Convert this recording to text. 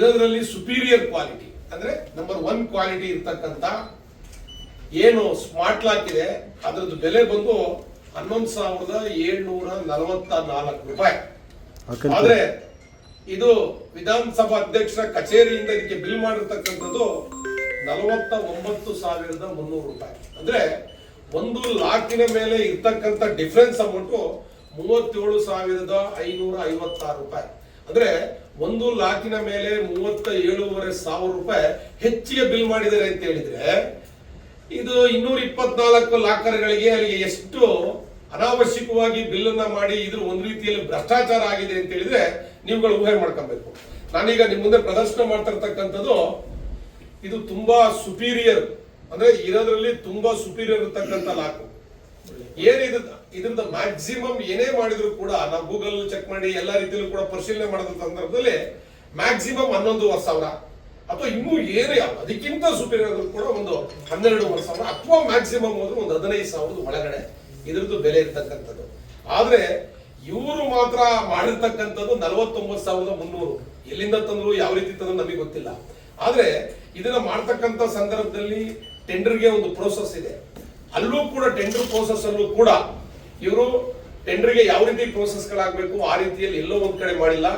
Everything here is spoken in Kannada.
ಇರೋದ್ರಲ್ಲಿ ಸುಪೀರಿಯರ್ ಕ್ವಾಲಿಟಿ ಅಂದ್ರೆ ನಂಬರ್ ಒನ್ ಕ್ವಾಲಿಟಿ ಇರ್ತಕ್ಕಂಥ ಏನು ಸ್ಮಾರ್ಟ್ ಲಾಕ್ ಇದೆ ಅದ್ರದ್ದು ಬೆಲೆ ಬಂದು ಹನ್ನೊಂದು ಸಾವಿರದ ಏಳ್ನೂರ ನಲವತ್ತ ನಾಲ್ಕು ರೂಪಾಯಿ. ಆದರೆ ಆದ್ರೆ ಇದು ವಿಧಾನಸಭಾ ಅಧ್ಯಕ್ಷರ ಕಚೇರಿಯಿಂದ ಇದಕ್ಕೆ ಬಿಲ್ ಮಾಡಿರ್ತಕ್ಕಂಥದ್ದು ನಲವತ್ತ ಒಂಬತ್ತು ಸಾವಿರದ ಮುನ್ನೂರು ರೂಪಾಯಿ. ಅಂದ್ರೆ ಒಂದು ಲಾಕಿನ ಮೇಲೆ ಇರ್ತಕ್ಕಂಥ ಡಿಫ್ರೆನ್ಸ್ ಅಮೌಂಟು ಮೂವತ್ತೇಳು ಸಾವಿರದ ಐನೂರ ಐವತ್ತಾರು ರೂಪಾಯಿ. ಅಂದ್ರೆ ಒಂದು ಲಾಕಿನ ಮೇಲೆ ಮೂವತ್ತ ಏಳುವರೆ ಸಾವಿರ ರೂಪಾಯಿ ಹೆಚ್ಚಿಗೆ ಬಿಲ್ ಮಾಡಿದ್ದಾರೆ ಅಂತ ಹೇಳಿದ್ರೆ, ಇದು ಇನ್ನೂರ ಇಪ್ಪತ್ನಾಲ್ಕು ಲಾಕರ್ಗಳಿಗೆ ಅಲ್ಲಿಗೆ ಎಷ್ಟು ಅನಾವಶ್ಯಕವಾಗಿ ಬಿಲ್ಲನ್ನ ಮಾಡಿ ಇದ್ರ ಒಂದು ರೀತಿಯಲ್ಲಿ ಭ್ರಷ್ಟಾಚಾರ ಆಗಿದೆ ಅಂತ ಹೇಳಿದ್ರೆ ನೀವುಗಳು ಊಹೆ ಮಾಡ್ಕೊಬೇಕು. ನಾನೀಗ ನಿಮ್ಮ ಮುಂದೆ ಪ್ರದರ್ಶನ ಮಾಡ್ತಿರ್ತಕ್ಕಂಥದ್ದು, ಇದು ತುಂಬಾ ಸುಪೀರಿಯರ್ ಅಂದ್ರೆ ಇರೋದ್ರಲ್ಲಿ ತುಂಬಾ ಸುಪೀರಿಯರ್ ಇರ್ತಕ್ಕಂಥ ಲಾಕು. ಏನಿದ ಇದರಿಂದ ಮ್ಯಾಕ್ಸಿಮಮ್ ಏನೇ ಮಾಡಿದ್ರು ಕೂಡ ನಾವು ಗೂಗಲ್ ಚೆಕ್ ಮಾಡಿ ಎಲ್ಲಾ ರೀತಿಯಲ್ಲೂ ಕೂಡ ಪರಿಶೀಲನೆ ಮಾಡಿದ ಸಂದರ್ಭದಲ್ಲಿ ಮ್ಯಾಕ್ಸಿಮಮ್ ಹನ್ನೊಂದುವರೆ ಸಾವಿರ. ಅಥವಾ ಇನ್ನೂ ಏನೇ ಅದಕ್ಕಿಂತ ಸುಪೀರಿಯರ್ ಕೂಡ ಒಂದು ಹನ್ನೆರಡುವರೆ ಸಾವಿರ ಅಥವಾ ಮ್ಯಾಕ್ಸಿಮಮ್ ಹೋದ್ರೆ ಒಂದು ಹದಿನೈದು ಸಾವಿರದ ಒಳಗಡೆ ಇದ್ರದ್ದು ಬೆಲೆ ಇರ್ತಕ್ಕಂಥದ್ದು. ಆದ್ರೆ ಇವರು ಮಾತ್ರ ಮಾಡಿರ್ತಕ್ಕಂಥದ್ದು ನಲವತ್ತೊಂಬತ್ತು ಸಾವಿರದ ಮುನ್ನೂರು. ಎಲ್ಲಿಂದ ತಂದ್ರು, ಯಾವ ರೀತಿ ತಂದ್ರು ನಮಗೆ ಗೊತ್ತಿಲ್ಲ. ಆದ್ರೆ ಇದನ್ನ ಮಾಡ್ತಕ್ಕಂಥ ಸಂದರ್ಭದಲ್ಲಿ ಟೆಂಡರ್ಗೆ ಒಂದು ಪ್ರೋಸೆಸ್ ಇದೆ. ಅಲ್ಲೂ ಕೂಡ ಟೆಂಡರ್ ಪ್ರೋಸೆಸ್ ಅಲ್ಲೂ ಕೂಡ ಇವರು ಟೆಂಡರ್ಗೆ ಯಾವ ರೀತಿ ಪ್ರೋಸೆಸ್ಗಳಾಗಬೇಕು ಆ ರೀತಿಯಲ್ಲಿ ಎಲ್ಲೋ ಒಂದ್ ಕಡೆ ಮಾಡಿಲ್ಲ.